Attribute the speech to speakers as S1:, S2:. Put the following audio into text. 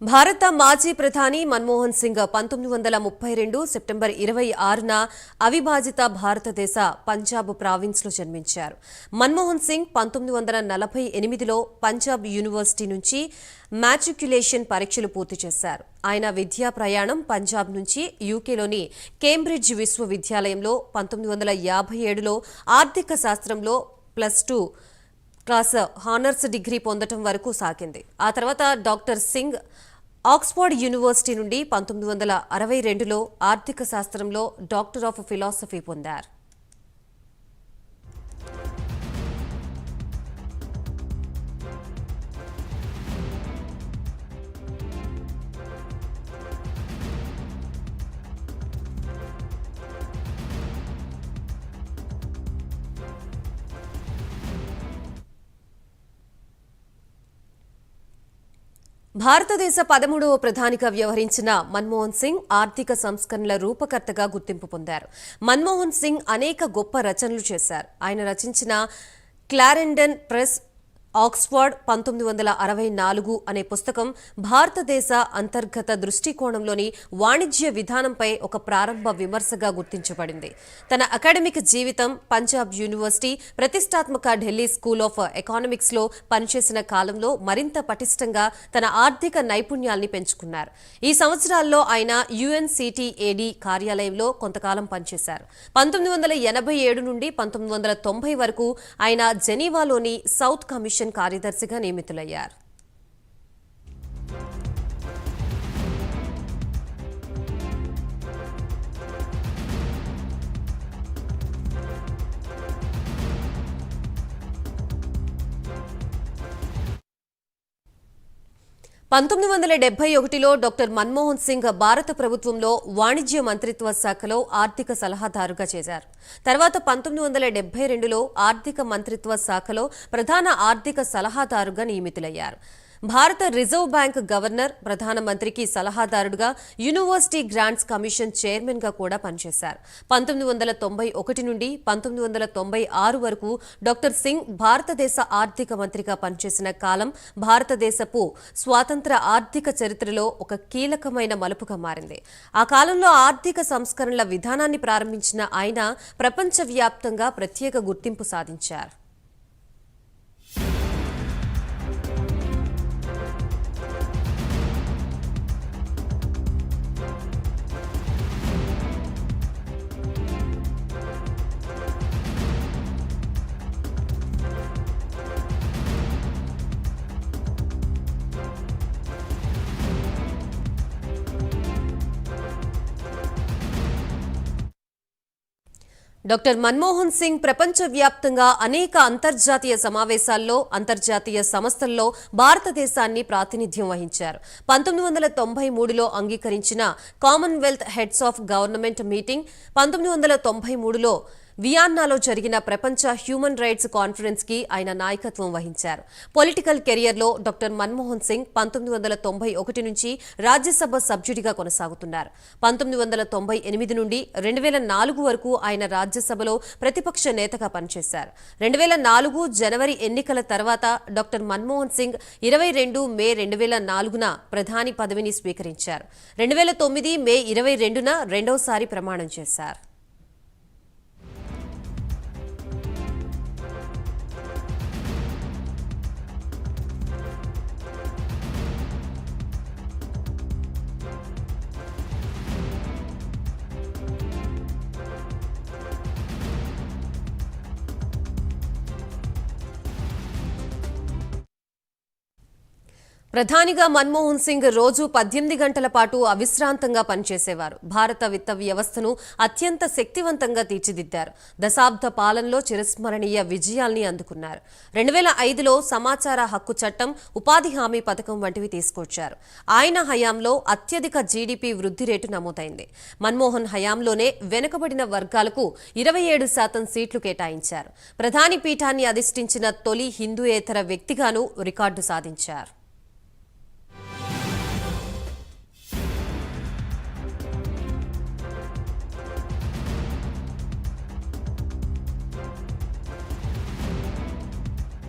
S1: భారత మాజీ ప్రధాని మన్మోహన్ సింగ్ పంతొమ్మిది వందల ముప్పై రెండు సెప్టెంబర్ ఇరవై ఆరున అవిభాజిత భారతదేశ పంజాబ్ ప్రావిన్స్లో జన్మించారు. మన్మోహన్ సింగ్ పంతొమ్మిది వందల నలభై ఎనిమిదిలో పంజాబ్ యూనివర్సిటీ నుంచి మ్యాట్రిక్యులేషన్ పరీక్షలు పూర్తి చేశారు. ఆయన విద్యా ప్రయాణం పంజాబ్ నుంచి యూకేలోని కేంబ్రిడ్జ్ విశ్వవిద్యాలయంలో పంతొమ్మిది వందల యాభై ఏడులో ఆర్థిక శాస్త్రంలో plus two class honours degree పొందటం వరకు సాగింది. ఆ తర్వాత డాక్టర్ సింగ్ ఆక్స్ఫర్డ్ యూనివర్సిటీ నుండి పంతొమ్మిది వందల అరవై రెండులో ఆర్థిక శాస్త్రంలో డాక్టర్ ఆఫ్ ఫిలాసఫీ పొందారు. భారతదేశ పదమూడవ ప్రధానిగా వ్యవహరించిన మన్మోహన్ సింగ్ ఆర్థిక సంస్కరణల రూపకర్తగా గుర్తింపు పొందారు. మన్మోహన్ సింగ్ అనేక గొప్ప రచనలు చేశారు. ఆయన రచించిన క్లారెండన్ ప్రెస్ ఆక్స్ఫర్డ్ పంతొమ్మిది వందల అరవై నాలుగు అనే పుస్తకం భారతదేశ అంతర్గత దృష్టికోణంలోని వాణిజ్య విధానంపై ఒక ప్రారంభ విమర్శగా గుర్తించబడింది. తన అకాడమిక్ జీవితం పంజాబ్ యూనివర్సిటీ ప్రతిష్టాత్మక ఢిల్లీ స్కూల్ ఆఫ్ ఎకానమిక్స్లో పనిచేసిన కాలంలో మరింత పటిష్టంగా తన ఆర్థిక నైపుణ్యాల్ని పెంచుకున్నారు. ఈ సంవత్సరాల్లో ఆయన యుఎన్సిటిఏడి కార్యాలయంలో కొంతకాలం పనిచేశారు. పంతొమ్మిది వందల ఎనభై ఏడు నుండి పంతొమ్మిది వందల తొంభై వరకు ఆయన జెనీవాలోని సౌత్ కమిషన్ కార్యదర్శిగా నియమితులయ్యారు. పంతొమ్మిది వందల డెబ్బై ఒకటిలో డాక్టర్ మన్మోహన్ సింగ్ భారత ప్రభుత్వంలో వాణిజ్య మంత్రిత్వ శాఖలో ఆర్థిక సలహాదారుగా చేశారు. తర్వాత పంతొమ్మిది వందల డెబ్బై రెండులో ఆర్థిక మంత్రిత్వ శాఖలో ప్రధాన ఆర్థిక సలహాదారుగా నియమితులయ్యారు. భారత రిజర్వ్ బ్యాంక్ గవర్నర్ ప్రధానమంత్రికి సలహాదారుడుగా యూనివర్సిటీ గ్రాంట్స్ కమిషన్ చైర్మన్గా కూడా పనిచేశారు. పంతొమ్మిది వందల తొంభై ఒకటి నుండి పంతొమ్మిది వందల తొంభై ఆరు వరకు డాక్టర్ సింగ్ భారతదేశ ఆర్థిక మంత్రిగా పనిచేసిన కాలం భారతదేశపు స్వాతంత్ర ఆర్థిక చరిత్రలో ఒక కీలకమైన మలుపుగా మారింది. ఆ కాలంలో ఆర్థిక సంస్కరణల విధానాన్ని ప్రారంభించిన ఆయన ప్రపంచవ్యాప్తంగా ప్రత్యేక గుర్తింపు సాధించారు. డాక్టర్ మన్మోహన్ సింగ్ ప్రపంచవ్యాప్తంగా అనేక అంతర్జాతీయ సమావేశాల్లో అంతర్జాతీయ సంస్థల్లో భారతదేశాన్ని ప్రాతినిధ్యం వహించారు. పంతొమ్మిది వందల తొంభై మూడులో అంగీకరించిన Commonwealth heads of government meeting పంతొమ్మిది వందల తొంభై మూడులో వియన్నాలో జరిగిన ప్రపంచ హ్యూమన్ రైట్స్ కాన్ఫరెన్స్కి ఆయన నాయకత్వం వహించారు. పొలిటికల్ కెరియర్లో డాక్టర్ మన్మోహన్ సింగ్ పంతొమ్మిది వందల తొంభై ఒకటి నుంచి రాజ్యసభ సభ్యుడిగా కొనసాగుతున్నారు. పంతొమ్మిది వందల తొంభై ఎనిమిది నుండి రెండు వేల నాలుగు వరకు ఆయన రాజ్యసభలో ప్రతిపక్ష నేతగా పనిచేశారు. రెండు వేల నాలుగు జనవరి ఎన్నికల తర్వాత డాక్టర్ మన్మోహన్ సింగ్ ఇరవై రెండు మే రెండు వేల నాలుగున ప్రధాని పదవిని స్వీకరించారు. రెండు వేల తొమ్మిది మే ఇరవై రెండున రెండోసారి ప్రమాణం చేశారు. ప్రధానిగా మన్మోహన్ సింగ్ రోజు పద్దెనిమిది గంటల పాటు అవిశ్రాంతంగా పనిచేసేవారు. భారత విత్త వ్యవస్థను అత్యంత శక్తివంతంగా తీర్చిదిద్దారు. దశాబ్ద పాలనలో చిరస్మరణీయ విజయాల్ని అందుకున్నారు. రెండు వేల ఐదులో సమాచార హక్కు చట్టం ఉపాధి హామీ పథకం వంటివి తీసుకొచ్చారు. ఆయన హయాంలో అత్యధిక జీడీపీ వృద్ధి రేటు నమోదైంది. మన్మోహన్ హయాంలోనే వెనుకబడిన వర్గాలకు ఇరవై ఏడు శాతం సీట్లు కేటాయించారు. ప్రధాని పీఠాన్ని అధిష్ఠించిన తొలి హిందూయేతర వ్యక్తిగాను రికార్డు సాధించారు.